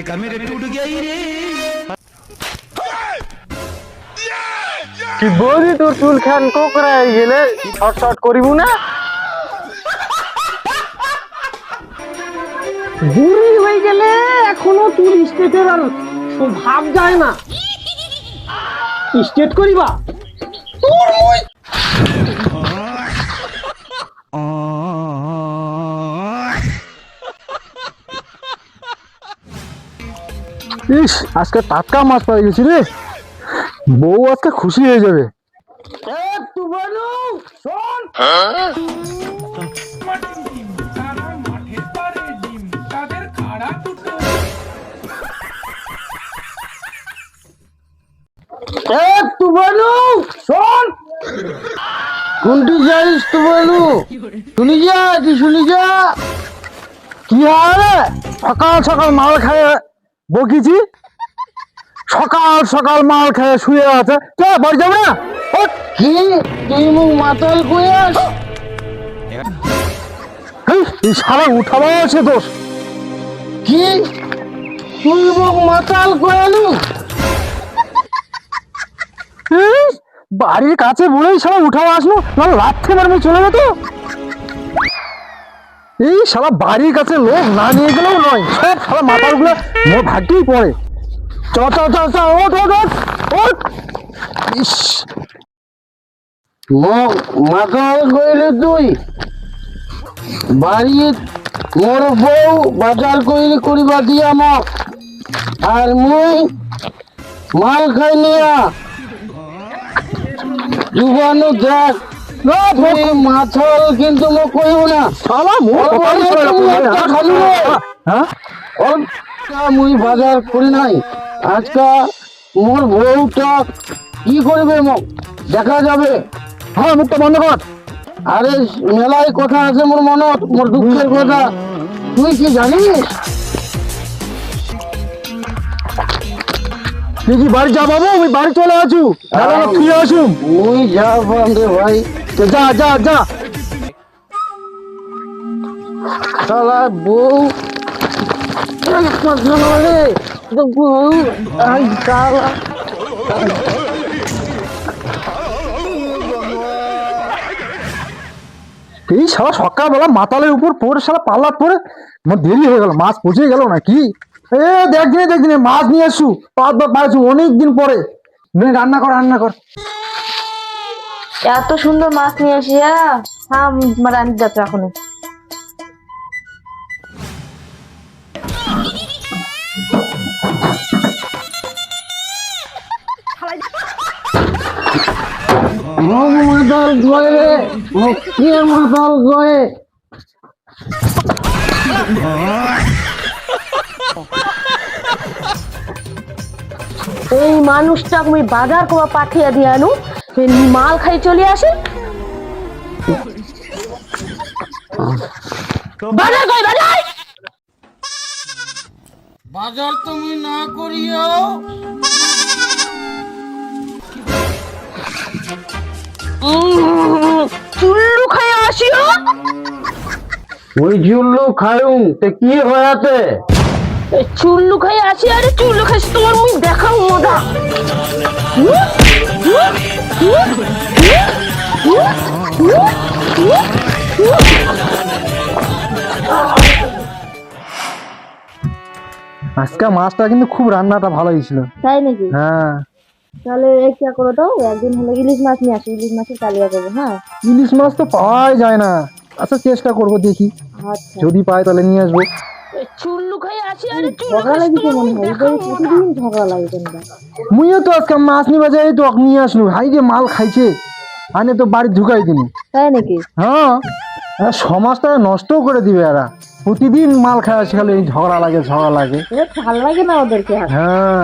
दिल का मेरे टूट गया ही रे কি বলি তোর চুল খান কোকরা হয়ে গেলে শর্ট শর্ট করিব না বুড়ি হয়ে গেলে এখনো চুল স্টেটের আর ভাব যায় না স্টেট করিবা ইস আজকে টাটকা মাছ পাই গেছি রে। বউ আজকে খুশি হয়ে যাবে। কোনটি যাইস তুবালু শুনি যা তুই শুনি যা। কি হারে সকাল সকাল মাল খায়। বকিছি সকাল সকাল মাল খেয়ে শুয়ে আছে। কে বাড়ি যাবে না? ওঠ। কি তুই মুখ মাতাল কইয়াস হেই, এই সারা উঠাবা আছে দোষ। কি? তুই মুখ মাতাল কয়ালু বাড়ির কাছে বলেই সারা উঠাবা আসলো না লাথে মারবে চলে যেত। এই সারা বাড়ির কাছে লোক না নিয়ে গেলেও নয়। সব সারা মাথারগুলো মোর ভাগ্যেই পড়ে। চ তুই। দিয়া মাল খাই নিয়া। দেখ। তুই কিন্তু না। খালি হ্যাঁ? মুই বাজার করি নাই। আজকা মোর বউটা কি করবে মোক? দেখা যাবে। হ্যাঁ মুখটা বন্ধ কর। আরে মেলায় কথা আছে মোর মনত মোর দুঃখের কথা। তুই কি জানিস? তুই কি বাড়ি যা বাবু আমি বাড়ি চলে আসু। ফিরে আসুম। মুই যা বান্ধে ভাই যা যা যা। শালা বউ। বউ শালা এই সারা সকালবেলা মাতালের উপর পড়ে সারা পাল্লা আমার দেরি হয়ে গেল, মাছ পচে গেল না কি এ দেখদিনে দেখদিনে মাছ নিয়ে আসু পাঁচ বার পাইছু অনেক দিন পরে রান্না কর রান্না কর। এত সুন্দর মাছ নিয়ে আসিয়া হ্যাঁ যাচ্ছে এখনও এই মানুষটা আমি বাজার করে পাঠিয়ে দিয়ে আনু। মাল খাই চলে আসে? বাজার কই বাজার? বাজার তুমি না করিও। চুল্লু খাই আসিও? ওই জুল্লু খায়ুম তে কি হয়াতে চুল্লু খাই আসি আরে চুল্লু খাই তোর মুখ দেখাও মজা আজকে মাছটা কিন্তু খুব রান্নাটা ভালো হয়েছিল। তাই নাকি? হ্যাঁ। তাহলে একটা করে দাও একদিন হলে ইলিশ মাছ নিয়ে আসি ইলিশ মাছের কালিয়া করব হ্যাঁ? ইলিশ মাছ তো পাওয়াই যায় না। আচ্ছা চেষ্টা করব দেখি। আচ্ছা। যদি পাই তাহলে নিয়ে আসব। চুল্লু খাই আসি আরে ঝগড়া লাগিছে মনে হয় প্রতিদিন ঝগড়া লাগে তোমরা মুইও তো আজকে মাছ নিবা যাই তো নিয়ে হাই যে মাল খাইছে। আনে তো বাড়ি ঢুকাই দিনি তাই নাকি? হ্যাঁ এরা সমাজটা নষ্ট করে দিবে এরা। প্রতিদিন মাল খায় আসে খালি ঝগড়া লাগে ঝগড়া লাগে। ভালো লাগে না ওদেরকে। হ্যাঁ।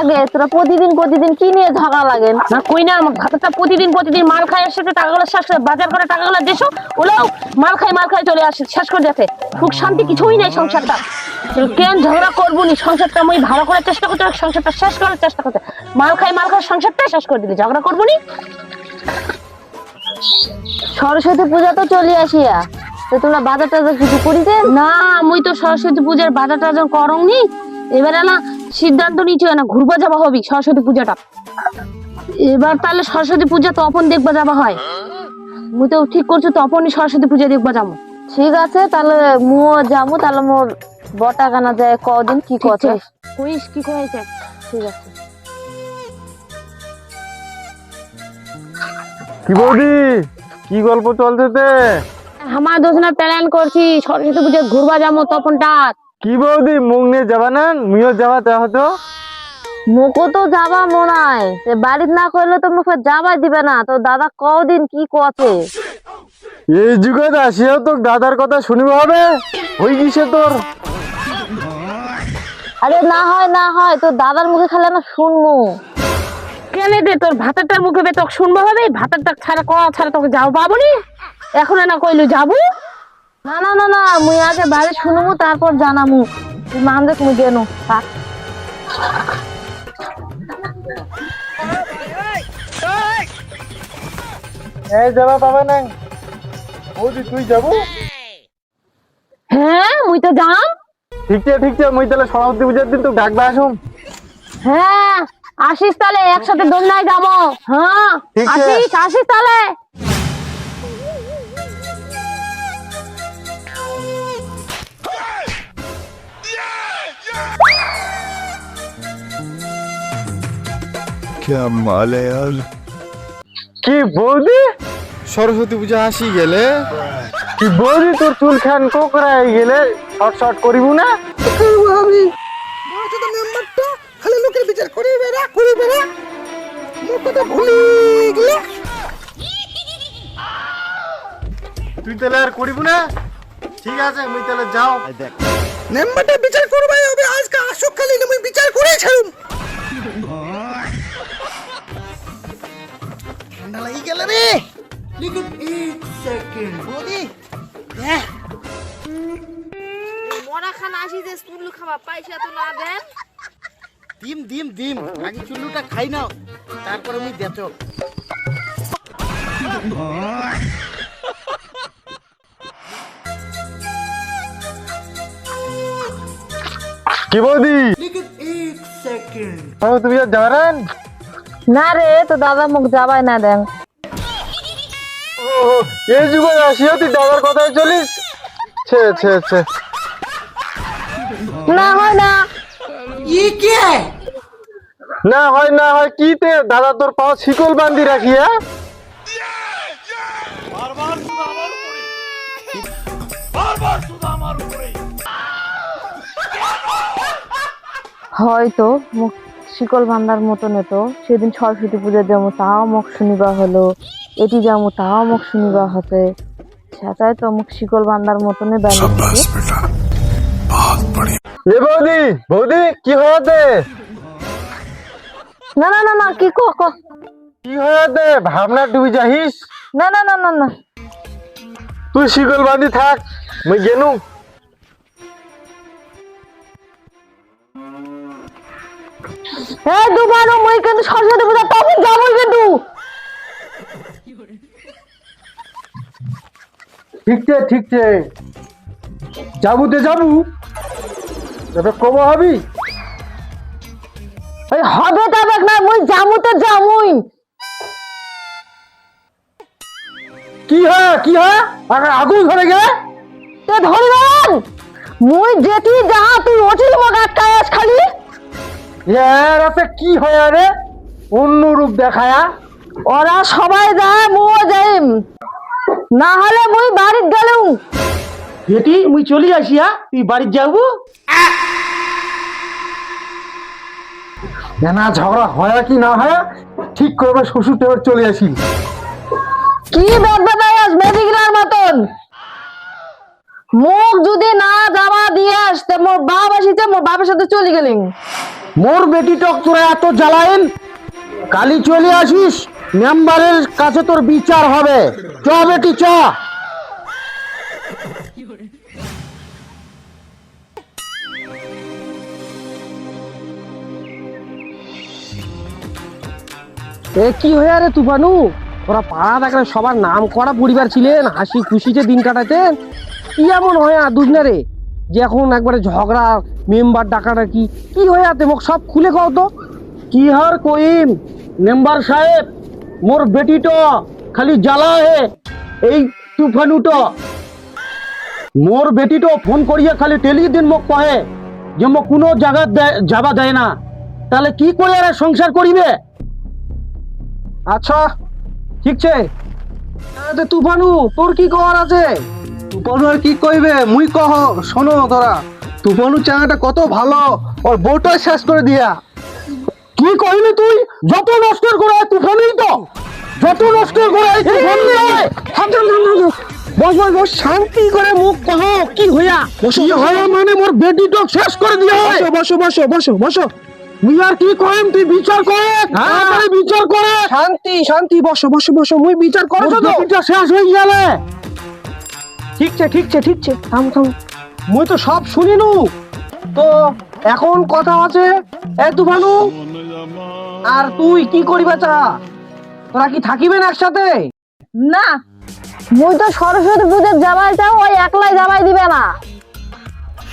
আগে তোরা প্রতিদিন প্রতিদিন কি নিয়ে ঝগড়া লাগে? না কই না খাতাটা প্রতিদিন প্রতিদিন মাল খাই আসছে টাকাগুলো শেষ করে বাজার করে টাকাগুলো দেশো ওলাও মাল খাই মাল খাই চলে আসে শেষ করে যাচ্ছে। সুখ শান্তি কিছুই নাই সংসারটা। কেন ঝগড়া করব নি সংসারটা আমি ভালো করার চেষ্টা করতে সংসারটা শেষ করার চেষ্টা করতে মাল খাই মাল খাই সংসারটা শেষ করে দিলি ঝগড়া করব নি সরস্বতী পূজা তো চলে আসিয়া। তো তোমরা বাজার টাজার কিছু করিতে? না মুই তো সরস্বতী পূজার বাজার টাজার করংনি এবারে না সিদ্ধান্ত নিচ্ছি না ঘুরবা যাবা হবি সরস্বতী পূজাটা। এবার তাহলে সরস্বতী পূজা তপন দেখবা যাবা হয়। মুই তো ঠিক করছ তপনই সরস্বতী পূজা দেখবা যাব। ঠিক আছে তাহলে মুও যাব তাহলে মোর বটা গানা যায় কদিন কি কথা কইস কি কইছে ঠিক আছে। কি বৌদি কি গল্প চলছে আমার দোষনা প্ল্যান করছি সরস্বতী পূজা ঘুরবা যাব তপনটা। কি বৌদি মুখ নিয়ে যাবা না? মুইও যাবা তা হতো? মুখো তো যাবা মনায় সে বাড়ির না করলে তো মুখে যাবাই দিবে না। তো দাদা কদিন কি কথা এই যুগে আসিও তো দাদার কথা শুনিব হবে। ওই কিসে তোর। আরে না হয় না হয় তো দাদার মুখে খেলে না শুনমু কেন দে তোর ভাতারটার মুখে তোকে শুনব হবে? ভাতারটা ছাড়া কওয়া ছাড়া তোকে যাও পাবো নি এখন না কইলু যাব? না না না না মুই আগে বাড়ি শুনমু তারপর জানামু। তুই দেখ মুই গেনু থাক। এই যাবা পাবে না বৌদি তুই যাব? হ্যাঁ মুই তো যাম। ঠিক আছে ঠিক আছে মুই তাহলে সরস্বতী পূজার দিন তো ডাকবা আসুম। হ্যাঁ আসিস তাহলে একসাথে দোলনায় যাব। হ্যাঁ আসিস আসিস তাহলে। क्या माल है यार কি বৌদি সরস্বতী পূজা আসি গেলে কি বৌদি তোর চুল খান কোকরা হয়ে গেলে শর্ট শর্ট করিব না আমি মেম্বারটা খালি লোকের বিচার করে বেড়া করে বেড়া মোর কথা ভুলে গেলে তুই তাহলে আর করিব না ঠিক আছে মুই তাহলে যাও মেম্বারটা বিচার করবাই হবে আজকে আসুক খালি আমি বিচার করেই ছাড়ুম গেল রে। লিখিত এক সেকেন্ড বৌদি মরা খান আসি যে স্কুল খাবার পয়সা তো না দেন। দিম দিম দিম আগে চুল্লুটা খাই নাও তারপরে আমি দেচো কি বৌদি? যাবেন না? রে তো দাদা মুখ যাবাই না দেন। এই যুগে আসিও তুই দাদার কথায় চলিস? ছে ছে ছে। না হয় না। ই কে? না হয় না হয় কি তে? দাদা তোর পাও শিকল বান্ধি রাখি হ্যাঁ? হয়তো মুখ শিকল বান্দার মতন তো। সেদিন সরস্বতী পূজা যেমন তাও মুখ শুনিবা হলো। এটি যা মু তাও মুখ শুনিবা হতে। সেটাই তো মুখ শিকল বান্দার মতনে এ বৌদি বৌদি কি হতে না না না না কি কো কো। কি হতে ভাবনা ডুবি যাহিস না না না না না। তুই শিকল বাঁধি থাক মই গেনু। হ্যাঁ দুবার মই কিন্তু সরস্বতী পূজা তখন যাবই কিন্তু। ঠিকছে ঠিকছে যাবু তে যাবু। তবে কব হবি? ওই হবে তবে না মুই জামু তো জামুই কি হয় কি হয় আগে আগুন ধরে গে। তে ধরিবেন! মুই যেটি যাহা তুই ওটি মগ আটকায়াস খালি। এর এতে কি হয় রে? অন্য রূপ দেখায়া। ওরা সবাই যায় মুও যাইম। না হলে মুই বাড়িত গেলুম বেটি মুই চলি আসিয়া তুই বাড়ি যাব? না ঝগড়া হয় কি না হয় ঠিক করবে শ্বশুর টেবার চলে আসি। কি বেদবেদায়াস মেডিকেলের মতন? মুখ যদি না যাওয়া দিয়ে আসতে মোর বাপ আসিছে মোর বাপের সাথে চলে গেলিম। মোর বেটি টক তোরা এত জ্বালায়েন কালি চলে আসিস। মেম্বারের কাছে তোর বিচার হবে। চ বেটি চ এ কি হয়ে রে তুফানু? ওরা পাড়া দেখলে সবার নাম করা পরিবার ছিলেন, হাসি খুশিতে দিন কাটাতেন। কি এমন হয় আর দুজনে রে? যে এখন একবারে ঝগড়া, মেম্বার ডাকাটা কি কি হয়ে আছে মোক সব খুলে কও তো। কি হার কইম? মেম্বার সাহেব মোর বেটিটো খালি জ্বালা হে এই তুফানুটো। মোর বেটিটো ফোন করিয়া খালি টেলি দিন মোক কহে যে মোক কোনো জায়গা যাবা দেয় না। তাহলে কি করে আর সংসার করিবে? আচ্ছা ঠিক আছে আরে তুফানু তোর কি করার আছে? তুফানু আর কি কইবে মুই কহ শোনো তোরা। তুফানু চাঙাটা কত ভালো ওর বউটা শেষ করে দিয়া। কি কইলি তুই? যত নষ্ট করে তুফানই তো। যত নষ্ট করে হয় থাম। বস বস বস শান্তি করে মুখ কহ কি হইয়া? কি হইয়া মানে মোর বেটি তো শেষ করে দিয়া হয়? বসো বসো বসো বসো মুই আর কি কইম? তুই বিচার করে। তাড়াতাড়ি বিচার করে। শান্তি শান্তি বসো বসো বসো। মুই বিচার করো তো বেটিটা শেষ হয়ে গেলে। ঠিকছে ঠিকছে ঠিকছে। থাম থাম। মুই তো সব শুনিনু। তো এখন কথা আছে। এ তুফানু আর তুই কি করিবা চা তোরা কি থাকিবেন একসাথে? না মুই তো সরস্বতী পূজার জামাই চাও ওই একলাই জামাই দিবে না।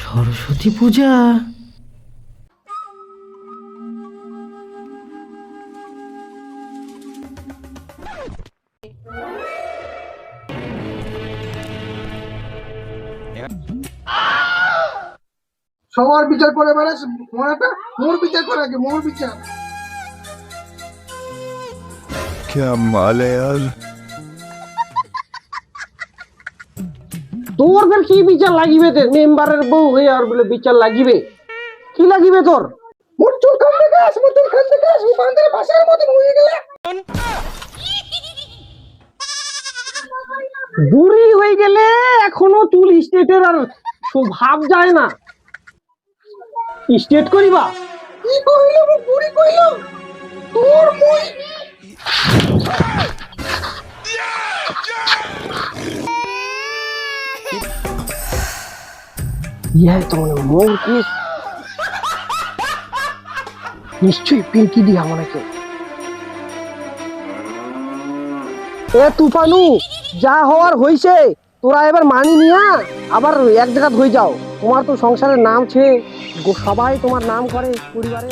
সরস্বতী পূজা? সবার বিচার করে বেড়াস মোরাটা মোর বিচার করে আগে মোর বিচার क्या माल है यार তোর ফের কি বিচার লাগিবে তে মেম্বারের বউ হয়ে আর বলে বিচার লাগিবে কি লাগিবে তোর মোর চুল কান থেকে আস মোর চুল কান থেকে আস বান্দারে ভাষার মতন হয়ে গেলে বুড়ি হয়ে গেলে এখনো চুল স্টেটের আর ভাব যায় না স্টেট করিবা? কি কইল মোর বুড়ি কইল তোর মুই ইয়ে তো মানে মোর কেস নিশ্চয়ই পিঙ্কি দিয়া মনে কেউ এ তুফানু যা হওয়ার হইছে তোরা এবার মানি নিয়া আবার এক জায়গা হয়ে যাও। তোমার তো সংসারের নাম ছে সবাই তোমার নাম করে পরিবারে।